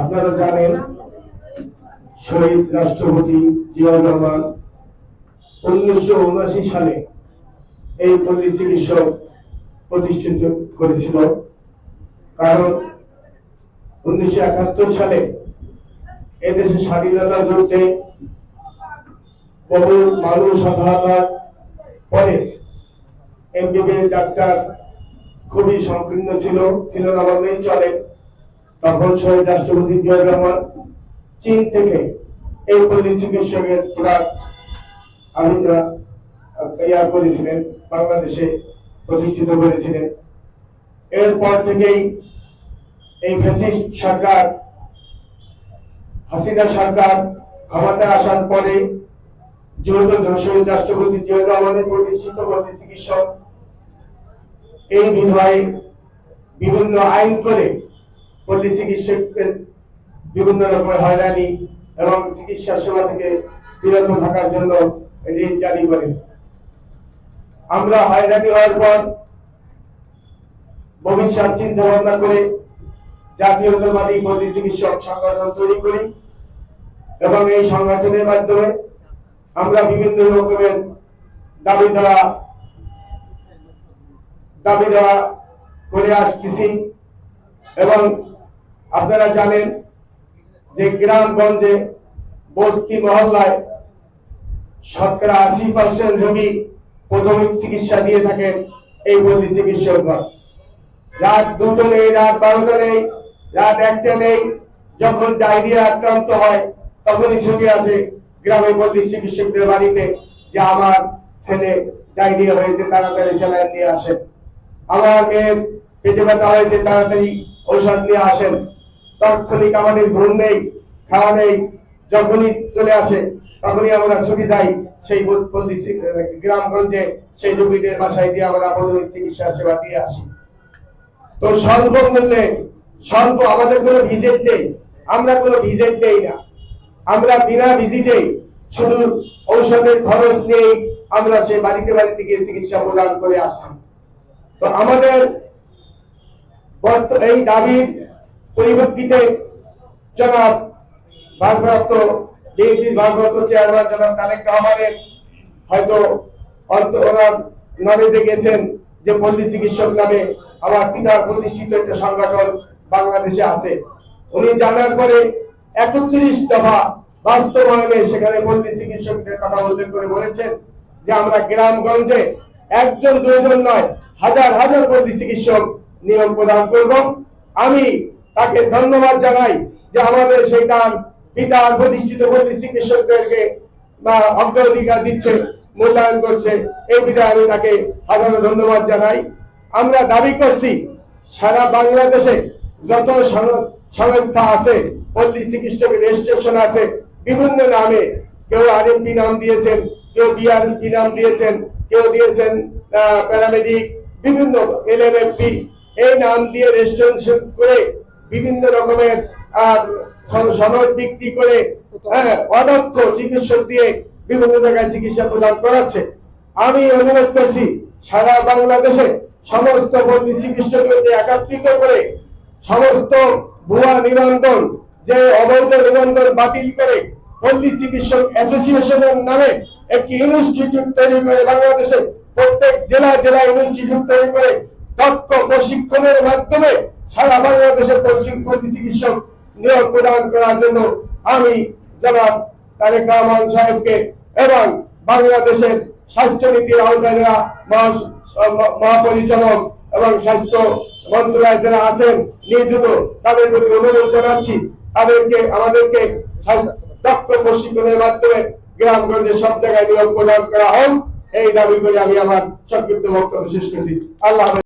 আপনারা জানেন, শহীদ রাষ্ট্রপতি জিয়াউর রহমান উনিশশো উনআশি সালে এই পল্লী চিকিৎসক প্রতিষ্ঠিত করেছিল। কারণ উনিশশো একাত্তর সালে এদেশে স্বাধীনতা যুদ্ধে বহু মানুষ হতাহতার পরে এমবিবিএস ডাক্তার খুবই সংকীর্ণ ছিল ছিল না বললেই চলে। তখন শহীদ রাষ্ট্রপতি জিয়াউর রহমান চীন থেকে এই পল্লী চিকিৎসকের প্রোডাক্ট আমি তৈরি করেছিলেন, বাংলাদেশে প্রতিষ্ঠিত করেছিলেন। এরপর থেকেই এই ফ্যাসিস্ট সরকার, হাসিনা সরকার ক্ষমতায় আসার পরে যেহেতু শহীদ রাষ্ট্রপতি জিয়াউর রহমানের প্রতিষ্ঠিত পল্লী চিকিৎসক এই বিধায় বিভিন্ন আইন করে পল্লী চিকিৎসকদের বিভিন্ন রকমের হয়রানি এবং চিকিৎসা সেবা থেকে বিরত থাকার জন্য ঋণ জারি করে। আমরা হয়রানি হওয়ার পর ভবিষ্যৎ চিন্তা ভাবনা করে জাতীয়তাবাদী পল্লী চিকিৎসক সংগঠন তৈরি করি এবং এই সংগঠনের মাধ্যমে আমরা বিভিন্ন রকমের দাবি দেওয়া দাবি দেওয়া করে আসতেছি এবং আপনারা জানেন যে গ্রামগঞ্জে বস্তি মহল্লায় শতকরা আশি পার্সেন্ট রোগী প্রাথমিক চিকিৎসা দিয়ে থাকেন এই পল্লী চিকিৎসকগণ রাত দুটো নেই, রাত বারোটা নেই, রাত একটা নেই, যখন ডায়রিয়া আক্রান্ত হয়, তখনই ছুটি আসে গ্রামে পল্লী চিকিৎসকদের বাড়িতে যে আমার ছেলে ডায়রিয়া হয়েছে, তাড়াতাড়ি স্যালাইন নিয়ে আসেন। আমার মেয়ের পেটে ব্যথা হয়েছে, তাড়াতাড়ি ঔষধ নিয়ে আসেন। তাৎক্ষণিক আমাদের ঘুম নেই, খাওয়া নেই, যখনই চলে আসে, তখনই আমরা ছুটি যাই সেই গ্রামগঞ্জে সেই রোগীদের বাসায় দিয়ে আমরা প্রাথমিক চিকিৎসা সেবা দিয়ে আসি। তো স্বল্প মূল্যে, স্বল্প আমাদের কোনো ভিজিট নেই, আমরা কোনো ভিজিট নেই না। আমরা বিনা ভিজিটে শুধু ঔষধের খরচ নেই আমরা সেই বাড়িতে বাড়িতে গিয়ে চিকিৎসা প্রদান করে আসছি। তো আমাদের এই দাবির পরিপ্রেক্ষিতে জনাব ভারপ্রাপ্ত বিএনপির ভারপ্রাপ্ত চেয়ারম্যান জনাব তারেক রহমানের হয়তো অন্ত ওনার নলেজে গেছেন যে পল্লী চিকিৎসক নামে আমার পিতার প্রতিষ্ঠিত একটা সংগঠন বাংলাদেশে আছে। উনি জানার পরে একত্রিশ দফা বাস্তবায়নে সেখানে পল্লী চিকিৎসকদের কথা উল্লেখ করে বলেছেন যে আমরা গ্রামগঞ্জে একজন দুইজন নয়, হাজার হাজার পল্লী চিকিৎসক নিয়ম প্রদান করব। আমি তাকে ধন্যবাদ জানাই যে আমাদের সেই তার পিতার প্রতিষ্ঠিত পল্লী চিকিৎসকদেরকে বা অগ্রাধিকার দিচ্ছে, মূল্যায়ন করছে। এই বিধায় আমি তাকে হাজারো ধন্যবাদ জানাই। আমরা দাবি করছি, সারা বাংলাদেশে যত সংস্থা আছে, পল্লী চিকিৎসক রেজিস্ট্রেশন আছে, বিভিন্ন নামে কেউ আরএমপি নাম দিয়েছেন, কেউ বিআরএমপি নাম দিয়েছেন, কেউ দিয়েছেন প্যারামেডিক বিভিন্ন এলএমএফপি এই নাম দিয়ে রেজিস্ট্রেশন করে বিভিন্ন রকমের বিক্রি করে হ্যাঁ, অদক্ষ চিকিৎসক দিয়ে বিভিন্ন জায়গায় চিকিৎসা প্রদান করাচ্ছে। আমি অনুরোধ করছি সারা বাংলাদেশে সমস্ত একাত্রিত করে সমস্ত ভুয়া নিবন্ধন যে অবৈধ নিবন্ধন বাতিল করে পল্লী চিকিৎসক অ্যাসোসিয়েশনের নামে একটি ইনস্টিটিউট তৈরি করে বাংলাদেশে প্রত্যেক জেলা জেলা ইনস্টিটিউট তৈরি করে দক্ষ প্রশিক্ষণের মাধ্যমে সারা বাংলাদেশের প্রশিক্ষণ চিকিৎসক নিয়োগ প্রদান করার জন্য আমি জনাব তারেক রহমান সাহেবকে এবং বাংলাদেশের স্বাস্থ্যনীতির আওতায় যারা মহা- মহা- মহাপরিচালক এবং স্বাস্থ্য মন্ত্রণালয় যারা আছেন, নিয়োজিত, তাদের প্রতি অনুরোধ জানাচ্ছি। তাদেরকে, আমাদেরকে দক্ষ প্রশিক্ষণের মাধ্যমে গ্রামগঞ্জে সব জায়গায় নিয়োগ প্রদান করা হোক। এই দাবি করে আমি আমার সংক্ষিপ্ত বক্তব্য শেষ করছি। আল্লাহ।